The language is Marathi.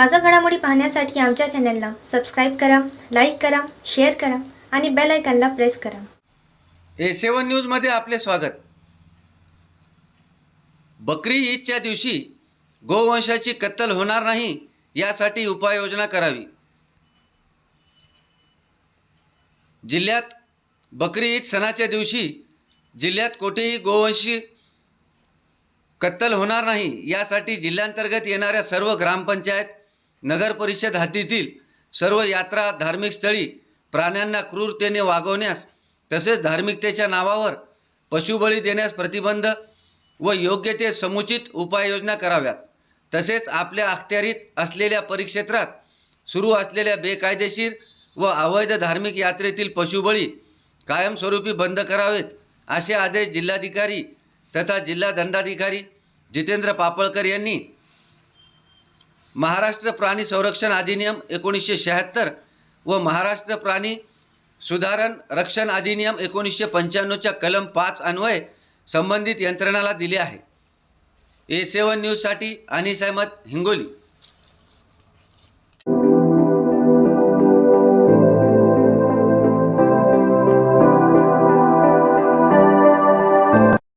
ताजा घडामोडी पाहण्यासाठी आमच्या चॅनलला सबस्क्राईब करा लाईक करा शेअर करा आणि बेल आयकॉनला प्रेस करा. ए सेवन न्यूजमध्ये आपले स्वागत. बकरी ईदच्या दिवशी गोवंशाची कत्तल होणार नाही यासाठी उपाययोजना करावी. जिल्ह्यात बकरी ईद सणाच्या दिवशी जिल्ह्यात कोठेही गोवंशी कत्तल होणार नाही यासाठी जिल्ह्यांतर्गत येणाऱ्या सर्व ग्रामपंचायत नगर परिषद हद्दीतील सर्व यात्रा धार्मिक स्थळी प्राण्यांना क्रूरतेने वागवण्यास तसेच धार्मिकतेच्या नावावर पशुबळी देण्यास प्रतिबंध व योग्य ते समुचित उपाययोजना कराव्यात. तसेच आपल्या अखत्यारीत असलेल्या परिक्षेत्रात सुरू असलेल्या बेकायदेशीर व अवैध धार्मिक यात्रेतील पशुबळी कायमस्वरूपी बंद करावेत असे आदेश जिल्हाधिकारी तथा जिल्हा दंडाधिकारी जितेंद्र पापळकर यांनी महाराष्ट्र प्राणी संरक्षण अधिनियम एकोणीसशे शहात्तर व महाराष्ट्र प्राणी सुधारण रक्षण अधिनियम एकोणीसशे पंच्याण्णवच्या कलम पाच अन्वये संबंधित यंत्रणाला दिले आहे. ए सेवन न्यूजसाठी अनिस अहमद हिंगोली.